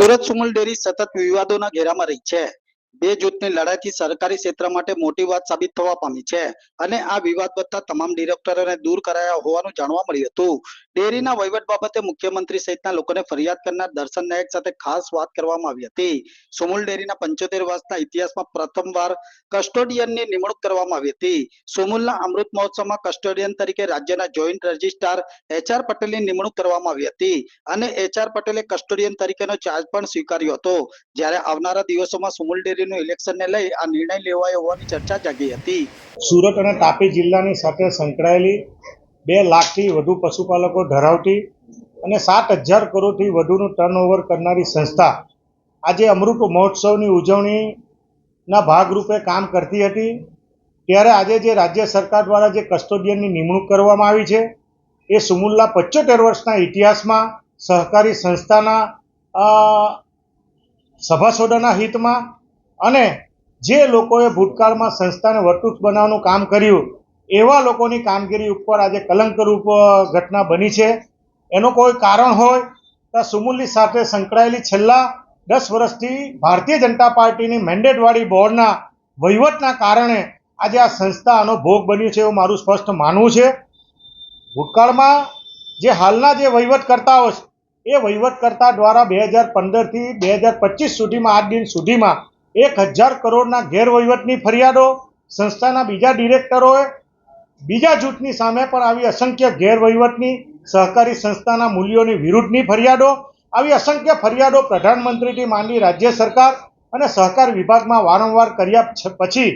Surat Sumul dairy સતત વિવાદોના ઘેરામાં રહી છે. બે જૂથની લડાઈથી સરકારી ક્ષેત્ર માટે મોટી વાત સાબિત થવા પામી છે અને આ વિવાદ વધતા તમામ ડિરેક્ટરોને દૂર કરાયા હોવાનું જાણવા મળ્યું હતું. ડેરીના વહીવટ બાબતે મુખ્યમંત્રી સહિતના લોકોને ફરિયાદ કરનાર દર્શન નાયક સાથે ખાસ વાત કરવામાં આવી હતી. સુમુલ ડેરીના પંચોતેર વર્ષના ઇતિહાસમાં પ્રથમવાર કસ્ટોડિયનની નિમણૂક કરવામાં આવી હતી. સુમુલના અમૃત મહોત્સવમાં કસ્ટોડિયન તરીકે રાજ્યના જોઈન્ટ રજિસ્ટ્રાર એચઆર પટેલની નિમણૂક કરવામાં આવી હતી અને એચઆર પટેલે કસ્ટોડિયન તરીકેનો ચાર્જ પણ સ્વીકાર્યો હતો. જ્યારે આવનારા દિવસોમાં સુમુલ ડેરીનું ઇલેક્શનને લઈ આ નિર્ણય લેવાયો હોવાની ચર્ચા જાગી હતી. સુરત અને તાપી જિલ્લાની સાથે સંકળાયેલી બે લાખથી વધુ પશુપાલકો ધરાવતી અને સાત હજાર કરોડથી વધુનું ટર્નઓવર કરનારી સંસ્થા આજે અમૃત મહોત્સવની ઉજવણીના ભાગરૂપે કામ કરતી હતી. ત્યારે આજે જે રાજ્ય સરકાર દ્વારા જે કસ્ટોડિયનની નિમણૂક કરવામાં આવી છે, એ સુમુલ્લા પચોતેર વર્ષના ઇતિહાસમાં સહકારી સંસ્થાના સભાસદોના હિતમાં અને જે લોકોએ ભૂતકાળમાં સંસ્થાને વર્તુક બનાવવાનું કામ કર્યું, એવા લોકોની કામગીરી ઉપર આજે કલંકરૂપ ઘટના બની છે. એનું કોઈ કારણ હોય તો સુમુલની સાથે સંકળાયેલી છેલ્લા દસ વર્ષથી ભારતીય જનતા પાર્ટીની મેન્ડેટવાળી બોર્ડના વહીવટના કારણે આજે આ સંસ્થાનો ભોગ બન્યું છે એવું મારું સ્પષ્ટ માનવું છે. ભૂતકાળમાં જે હાલના જે વહીવટકર્તાઓ છે, એ વહીવટકર્તા દ્વારા બે હજાર પંદરથી બે હજાર પચીસ સુધીમાં, આજ દિન સુધીમાં એક હજાર કરોડના ગેરવહીવટની ફરિયાદો, સંસ્થાના બીજા ડિરેક્ટરોએ, બીજા જૂથની સામે પણ આવી અસંખ્ય ગેરવહીવટની, સહકારી સંસ્થાના મૂલ્યોની વિરુદ્ધની ફરિયાદો, આવી અસંખ્ય ફરિયાદો પ્રધાનમંત્રીથી માંડી રાજ્ય સરકાર અને સહકાર વિભાગમાં વારંવાર કર્યા પછી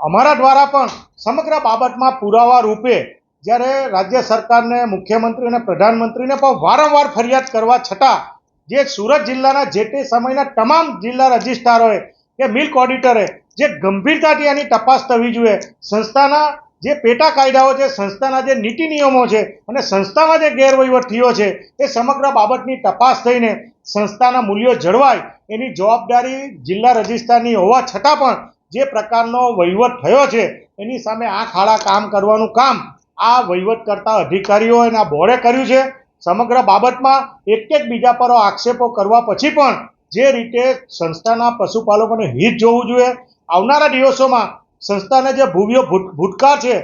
અમારા દ્વારા પણ સમગ્ર બાબતમાં પુરાવા રૂપે જ્યારે રાજ્ય સરકારને, મુખ્યમંત્રી અને પ્રધાનમંત્રીને પણ વારંવાર ફરિયાદ કરવા છતાં, જે સુરત જિલ્લાના જે તે સમયના તમામ જિલ્લા રજિસ્ટ્રારોએ કે મિલ્ક ઓડિટરે જે ગંભીરતાથી આની તપાસ થવી જોઈએ. સંસ્થાના જે પેટા કાયદાઓ છે, સંસ્થાના જે નીતિ નિયમો છે અને સંસ્થામાં જે ગેરવહીવટ થયો છે, એ સમગ્ર બાબતની તપાસ થઈને સંસ્થાના મૂલ્યો જળવાય એની જવાબદારી જિલ્લા રજિસ્ટ્રારની હોવા છતાં પણ જે પ્રકારનો વહીવટ થયો છે, એની સામે આંખ આડા કામ કરવાનું કામ આ વહીવટ કરતા અધિકારીઓ આ બોર્ડે કર્યું છે. સમગ્ર બાબતમાં એક એક બીજા પર આક્ષેપો કરવા પછી પણ જે રીતે સંસ્થાના પશુપાલકોને હિત જોવું જોઈએ. આવનારા દિવસોમાં સંસ્થાને જે ભૂવ્યો ભૂત- ભૂતકાળ છે,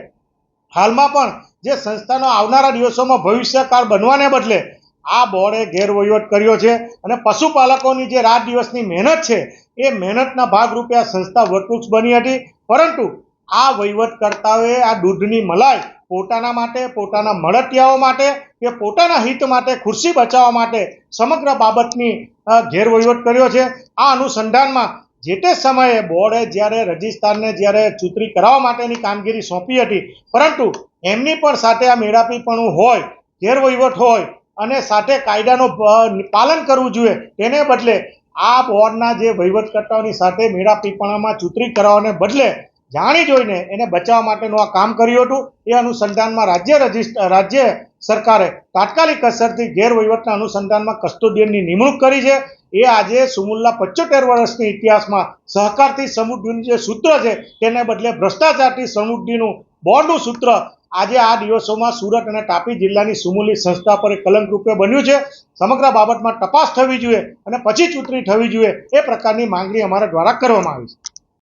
હાલમાં પણ જે સંસ્થાનો આવનારા દિવસોમાં ભવિષ્યકાળ બનવાને બદલે આ બોર્ડે ગેરવહીવટ કર્યો છે અને પશુપાલકોની જે રાત દિવસની મહેનત છે, એ મહેનતના ભાગરૂપે આ સંસ્થા વટવૃક્ષ બની હતી. પરંતુ આ વહીવટકર્તાઓએ આ દૂધની મલાઈ પોતાના માટે, પોતાના મળતિયાઓ માટે કે પોતાના હિત માટે, ખુરશી બચાવવા માટે સમગ્ર બાબતની ગેરવહીવટ કર્યો છે. આ અનુસંધાનમાં જે તે સમયે બોર્ડે જ્યારે રજિસ્ટ્રારને જ્યારે ચૂંટણી કરાવવા માટેની કામગીરી સોંપી હતી, પરંતુ એમની પણ સાથે આ મેળાપીપણું હોય, ગેરવહીવટ હોય અને સાથે કાયદાનું પાલન કરવું જોઈએ, તેને બદલે આ બોર્ડના જે વહીવટકર્તાઓની સાથે મેળાપીપણામાં ચૂંટણી કરાવવાને બદલે જાણી જોઈને એને બચાવવા માટેનું આ કામ કર્યું હતું. એ અનુસંધાનમાં રાજ્ય રજિસ્ટર રાજ્ય સરકારે તાત્કાલિક અસરથી ગેરવહીવટના અનુસંધાનમાં કસ્ટોડિયનની નિમણૂક કરી છે. એ આજે સુમુલ્લા પચોતેર વર્ષની ઇતિહાસમાં સહકારથી સમૃદ્ધિનું જે સૂત્ર છે તેને બદલે ભ્રષ્ટાચારથી સમૃદ્ધિનું બોર્ડનું સૂત્ર આજે આ દિવસોમાં સુરત અને તાપી જિલ્લાની સુમુલી સંસ્થા પર કલંક રૂપે બન્યું છે. સમગ્ર બાબતમાં તપાસ થવી જોઈએ અને પછી ચૂંટણી થવી જોઈએ એ પ્રકારની માંગણી અમારા દ્વારા કરવામાં આવી છે.